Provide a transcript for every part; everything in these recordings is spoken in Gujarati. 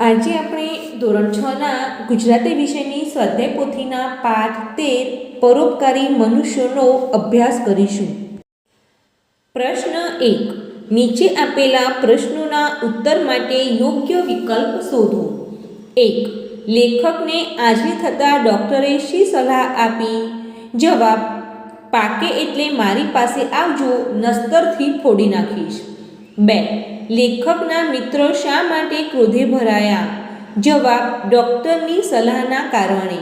આજે આપણે ધોરણ છના ગુજરાતી વિષયની સ્વાધ્યાય પોથીના પાઠ તેર, પરોપકારી મનુષ્યોનો અભ્યાસ કરીશું. પ્રશ્ન એક, નીચે આપેલા પ્રશ્નોના ઉત્તર માટે યોગ્ય વિકલ્પ શોધો. એક, લેખકને આજે થતાં ડૉક્ટરે શી સલાહ આપી? જવાબ, પાકે એટલે મારી પાસે આવજો, નસ્તરથી ફોડી નાખીશ. બે લેખકના મિત્રો શા માટે ક્રોધે ભરાયા? જવાબ, ડૉક્ટરની સલાહના કારણે.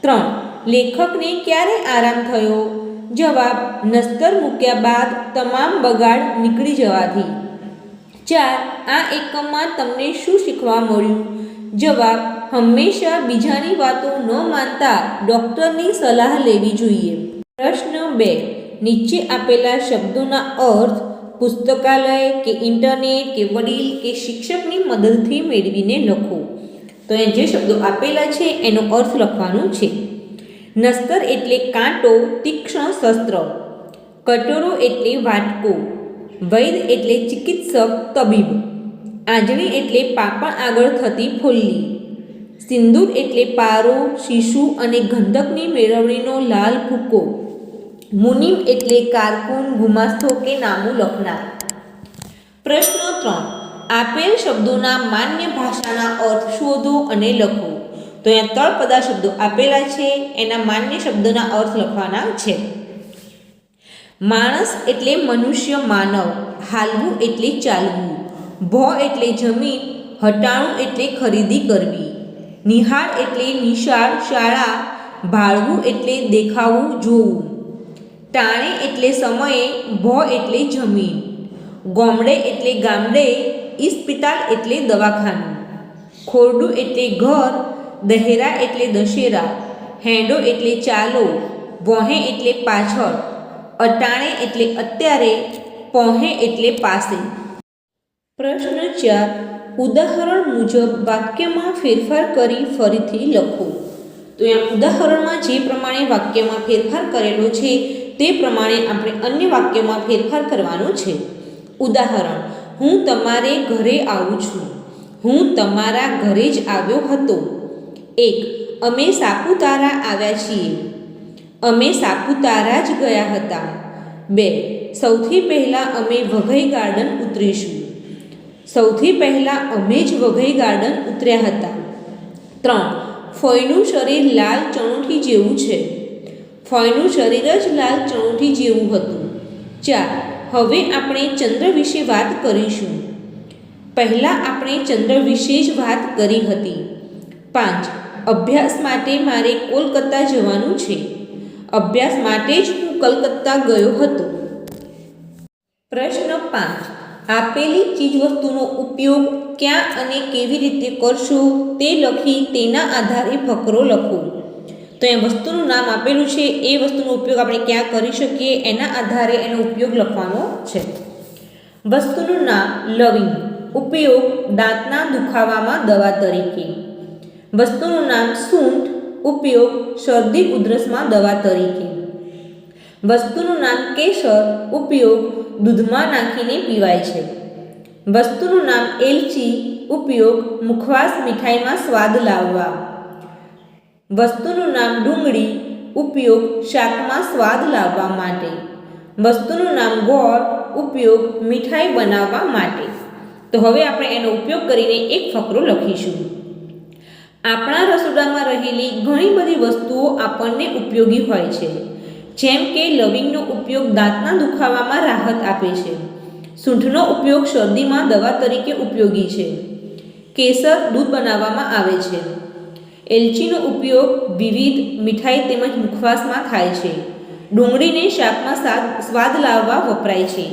ત્રણ, લેખકને ક્યારે આરામ થયો? જવાબ, નસ્તર મૂક્યા બાદ તમામ બગાડ નીકળી જવાથી. ચાર, આ એકમમાં તમને શું શીખવા મળ્યું? જવાબ, હંમેશા બીજાની વાતો ન માનતા ડૉક્ટરની સલાહ લેવી જોઈએ. પ્રશ્ન બે, નીચે આપેલા શબ્દોના અર્થ પુસ્તકાલય કે ઇન્ટરનેટ કે વડીલ કે શિક્ષકની મદદથી મેળવીને લખો. તો એ જે શબ્દો આપેલા છે, એનો અર્થ લખવાનો છે. નસ્તર એટલે કાંટો, તીક્ષ્ણ શસ્ત્ર. કટોરો એટલે વાટકો. વૈદ એટલે ચિકિત્સક, તબીબ. આંજણી એટલે પાપણ આગળ થતી ફુલ્લી સિંદૂર એટલે પારો, શીશુ અને ગંધકની મેળવણીનો લાલ ભૂકો. મુનિમ એટલે કારકુન, ગુમાસ્તો કે નામું લખનાર. પ્રશ્ન ત્રણ. આપેલ શબ્દોના માન્ય ભાષાના અર્થ શોધો અને લખો. તો અહીંયા ત્રણ પદા શબ્દો આપેલા છે, એના માન્ય શબ્દોના અર્થ લખવાના છે. માણસ એટલે મનુષ્ય માનવ, હાલવું એટલે ચાલવું. ભ એટલે જમીન, હટાણું એટલે ખરીદી કરવી. નિહાળ એટલે નિશાળ, શાળા, ભાળવું એટલે દેખાવું, જોવું. ટાણે એટલે સમયે ભ એટલે જમીન, ગોમડે એટલે ગામડે ઇસ્પિતાલ એટલે દવાખાનું, ખોરડું એટલે ઘર, દહેરા એટલે દશેરા, હેંડો એટલે ચાલો, વહે એટલે પાછળ, અટાણે એટલે અત્યારે પહોંહે એટલે પાસે. પ્રશ્ન ચાર, ઉદાહરણ મુજબ વાક્યમાં ફેરફાર કરી ફરીથી લખો. તો અહીંયા ઉદાહરણમાં જે પ્રમાણે વાક્યમાં ફેરફાર કરેલો છે તે પ્રમાણે આપણે અન્ય વાક્યમાં ફેરફાર કરવાનો છે. ઉદાહરણ, હું તમારે ઘરે આવું છું. હું તમારા ઘરે જ આવ્યો હતો. એક, અમે સાપુતારા આવ્યા છીએ. અમે સાપુતારા જ ગયા હતા. બે, સૌથી પહેલાં અમે વઘઈ ગાર્ડન ઉતરીશું. સૌથી પહેલાં અમે જ વઘઈ ગાર્ડન ઉતર્યા હતા. ત્રણ ફોયનું શરીર લાલ ચણુઠી જેવું છે. ફોયનું શરીર જ લાલ ચણોઠી જેવું હતું. ચાર હવે આપણે ચંદ્ર વિશે વાત કરીશું. પહેલાં આપણે ચંદ્ર વિશે જ વાત કરી હતી. પાંચ, અભ્યાસ માટે મારે કોલકાતા જવાનું છે. અભ્યાસ માટે જ હું કલકત્તા ગયો હતો. પ્રશ્ન પાંચ, આપેલી ચીજવસ્તુનો ઉપયોગ ક્યાં અને કેવી રીતે કરશો તે લખી તેના આધારે ફકરો લખો. તો એ વસ્તુનું નામ આપેલું છે, એ વસ્તુનો ઉપયોગ આપણે ક્યાં કરી શકીએ, એના આધારે એનો ઉપયોગ લખવાનો છે. વસ્તુનું નામ લવિંગ, ઉપયોગ દાંતના દુખાવામાં દવા તરીકે. વસ્તુનું નામ સૂંઠ, ઉપયોગ શરદી ઉધરસમાં દવા તરીકે. વસ્તુનું નામ કેસર, ઉપયોગ દૂધમાં નાખીને પીવાય છે. વસ્તુનું નામ એલચી, ઉપયોગ મુખવાસ મીઠાઈમાં સ્વાદ લાવવા. વસ્તુનું નામ ડુંગળી, ઉપયોગ શાકમાં સ્વાદ લાવવા માટે. વસ્તુનું નામ ગોળ, ઉપયોગ મીઠાઈ બનાવવા માટે. તો હવે આપણે એનો ઉપયોગ કરીને એક ફકરો લખીશું. આપણા રસોડામાં રહેલી ઘણી બધી વસ્તુઓ આપણને ઉપયોગી હોય છે. જેમ કે લવિંગનો ઉપયોગ દાંતના દુખાવામાં રાહત આપે છે. સૂંઠનો ઉપયોગ શરદીમાં દવા તરીકે ઉપયોગી છે. કેસર દૂધ બનાવવામાં આવે છે. એલચીનો ઉપયોગ વિવિધ મીઠાઈ તેમજ મુખવાસમાં થાય છે. ડુંગળીને શાકમાં સ્વાદ લાવવા વપરાય છે.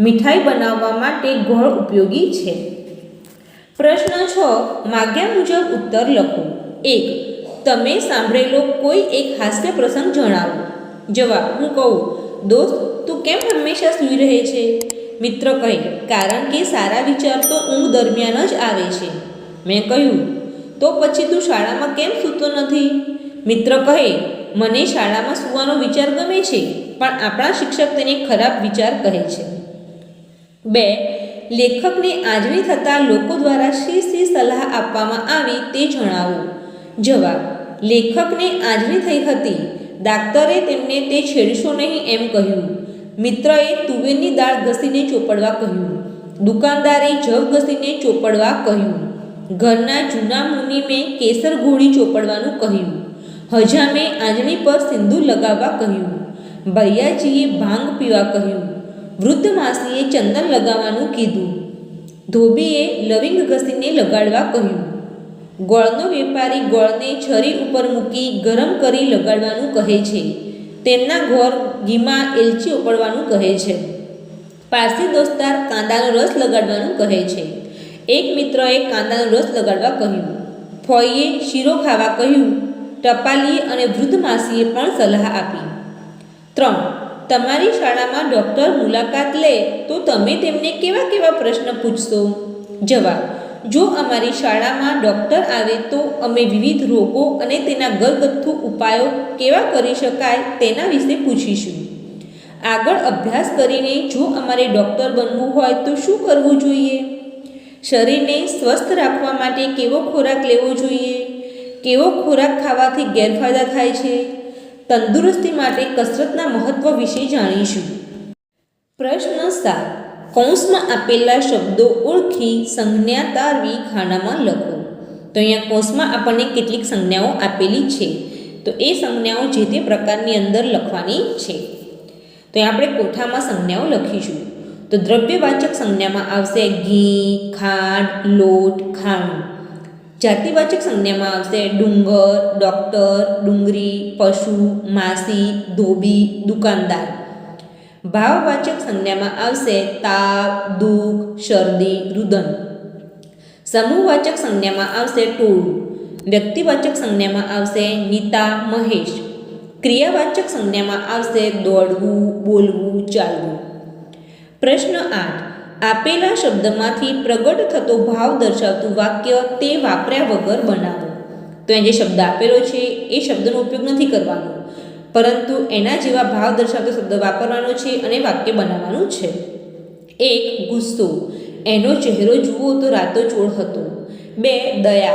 મીઠાઈ બનાવવા માટે ગોળ ઉપયોગી છે. પ્રશ્ન છ, માગ્યા મુજબ ઉત્તર લખો. એક, તમે સાંભળેલો કોઈ એક હાસ્ય પ્રસંગ જણાવો. જવાબ, હું કહું, દોસ્ત, તું કેમ હંમેશા સૂઈ રહે છે? મિત્ર કહે, કારણ કે સારા વિચાર તો ઊંઘ દરમિયાન જ આવે છે. મેં કહ્યું તો પછી તું શાળામાં કેમ સૂતો નથી? મિત્ર કહે, મને શાળામાં સૂવાનો વિચાર ગમે છે, પણ આપણા શિક્ષક તેને ખરાબ વિચાર કહે છે. બે, લેખકને આજની થતાં લોકો દ્વારા શી શી સલાહ આપવામાં આવી તે જણાવો. જવાબ, લેખકને આજની થઈ હતી. ડાક્ટરે તેમને તે છેડશો નહીં એમ કહ્યું. મિત્રએ તુવેરની દાળ ઘસીને ચોપડવા કહ્યું. દુકાનદારે જગ ઘસીને ચોપડવા કહ્યું. ઘરના જૂના મુનિમે કેસર ઘોડી ચોપડવાનું કહ્યું. હજામે આંજણી પર સિંદૂર લગાવવા કહ્યું. ભૈયાજીએ ભાંગ પીવા કહ્યું. વૃદ્ધ માસીએ ચંદન લગાવવાનું કીધું. ધોબીએ લવિંગ ઘસીને લગાડવા કહ્યું. ગોળનો વેપારી ગોળને છરી ઉપર મૂકી ગરમ કરી લગાડવાનું કહે છે. તેમના ઘર ઘીમાં એલચી ઉપાડવાનું કહે છે. પારસી દોસ્તાર કાંદાનો રસ લગાડવાનું કહે છે. એક મિત્રએ કાંદાનો રસ લગાડવા કહ્યું. ફોઈએ શીરો ખાવા કહ્યું. ટપાલીએ અને વૃદ્ધ માસીએ પણ સલાહ આપી. ત્રણ. તમારી શાળામાં ડૉક્ટર મુલાકાત લે તો તમે તેમને કેવા કેવા પ્રશ્ન પૂછશો? જવાબ. જો અમારી શાળામાં ડૉક્ટર આવે તો અમે વિવિધ રોગો અને તેના ઘરગથ્થુ ઉપાયો કેવા કરી શકાય તેના વિશે પૂછીશું. આગળ અભ્યાસ કરીને જો અમારે ડૉક્ટર બનવું હોય તો શું કરવું જોઈએ? શરીરને સ્વસ્થ રાખવા માટે કેવો ખોરાક લેવો જોઈએ? કેવો ખોરાક ખાવાથી ગેરફાયદા થાય છે? તંદુરસ્તી માટે કસરતના મહત્ત્વ વિશે જાણીશું. પ્રશ્ન સાત. કૌંસમાં આપેલા શબ્દો ઓળખી સંજ્ઞા તારવી ખાનામાં લખો. તો અહીંયા કૌંસમાં આપણને કેટલીક સંજ્ઞાઓ આપેલી છે. તો એ સંજ્ઞાઓ જે તે પ્રકારની અંદર લખવાની છે. તો આપણે કોઠામાં સંજ્ઞાઓ લખીશું. તો દ્રવ્યવાચક સંજ્ઞામાં આવશે ઘી, ખાંડ, લોટ ખાંડ જાતિવાચક સંજ્ઞામાં આવશે ડુંગર, ડૉક્ટર, ડુંગરી, પશુ, માસી, ધોબી, દુકાનદાર. ભાવવાચક સંજ્ઞામાં આવશે તાપ દુઃખ, શરદી, રુદન. સમૂહવાચક સંજ્ઞામાં આવશે ટોળું. વ્યક્તિવાચક સંજ્ઞામાં આવશે નીતા, મહેશ. ક્રિયાવાચક સંજ્ઞામાં આવશે દોડવું, બોલવું, ચાલવું. પ્રશ્ન આઠ. આપેલા શબ્દમાંથી પ્રગટ થતો ભાવ દર્શાવતું વાક્ય તે વાપર્યા વગર બનાવો. તો અહીં જે શબ્દ આપેલો છે, એ શબ્દનો ઉપયોગ નથી કરવાનો. પરંતુ એના જેવા ભાવ દર્શાવતો શબ્દ વાપરવાનો છે અને વાક્ય બનાવવાનું છે. એક, ગુસ્સો. એનો ચહેરો જુઓ તો રાતો ચોળ હતો. બે, દયા.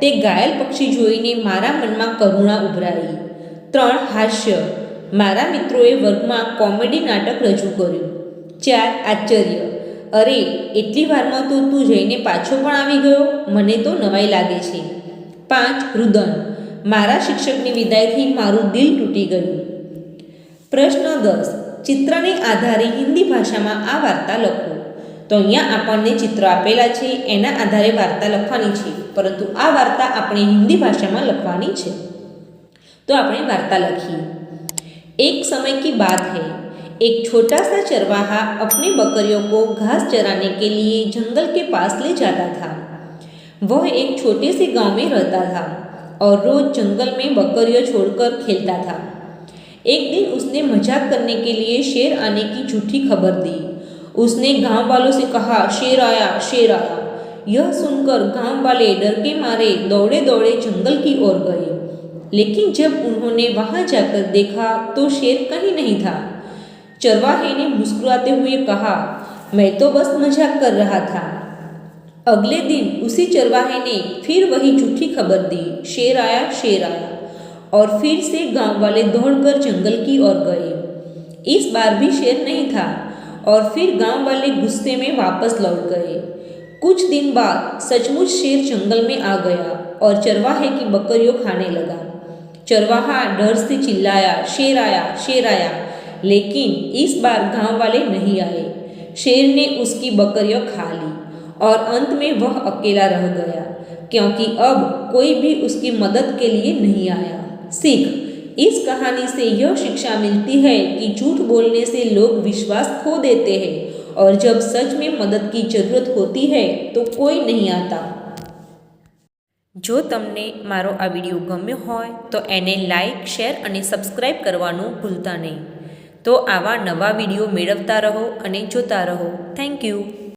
તે ઘાયલ પક્ષી જોઈને મારા મનમાં કરુણા ઉભરાઈ. ત્રણ, હાસ્ય. મારા મિત્રોએ વર્ગમાં કોમેડી નાટક રજૂ કર્યું. ચાર આશ્ચર્ય. અરે, એટલી વારમાં તો તું જઈને પાછો પણ આવી ગયો? મને તો નવાઈ લાગે છે. પાંચ, રુદન. મારા શિક્ષકની વિદાયથી મારું દિલ તૂટી ગયું. પ્રશ્ન દસ. ચિત્રને આધારે હિન્દી ભાષામાં આ વાર્તા લખો. તો અહીંયા આપણને ચિત્ર આપેલા છે, એના આધારે વાર્તા લખવાની છે, પરંતુ આ વાર્તા આપણે હિન્દી ભાષામાં લખવાની છે. તો આપણે વાર્તા લખીએ. એક સમય કી બાત હૈ. एक छोटा सा चरवाहा अपनी बकरियों को घास चराने के लिए जंगल के पास ले जाता था। वह एक छोटे से गाँव में रहता था और रोज जंगल में बकरियों छोड़कर खेलता था। एक दिन उसने मज़ाक करने के लिए शेर आने की झूठी खबर दी। उसने गाँव वालों से कहा, शेर आया शेर आया। यह सुनकर गाँव वाले डर के मारे दौड़े दौड़े जंगल की ओर गए। लेकिन जब उन्होंने वहाँ जाकर देखा तो शेर कहीं नहीं था। चरवाहे ने मुस्कुराते हुए कहा, मैं तो बस मज़ाक कर रहा था। अगले दिन उसी चरवाहे ने फिर वही झूठी खबर दी, शेर आया शेर आया। और फिर से गाँव वाले दौड़कर जंगल की ओर गए। इस बार भी शेर नहीं था। और फिर गाँव वाले गुस्से में वापस लौट गए। कुछ दिन बाद सचमुच शेर जंगल में आ गया और चरवाहे की बकरियों खाने लगा। चरवाहा डर से चिल्लाया, शेर आया शेर आया। लेकिन इस बार गांव वाले नहीं आए शेर ने उसकी बकरियां खा ली और अंत में वह अकेला रह गया क्योंकि अब कोई भी उसकी मदद के लिए नहीं आया सीख इस कहानी से यह शिक्षा मिलती है कि झूठ बोलने से लोग विश्वास खो देते हैं और जब सच में मदद की जरूरत होती है तो कोई नहीं आता જો તમને મારો આ વિડીયો ગમ્યો હોય તો એને લાઈક શેર અને સબસ્ક્રાઈબ કરવાનું ભૂલતા નહીં તો આવા નવા વીડિયો મેળવતા રહો અને જોતા રહો. Thank you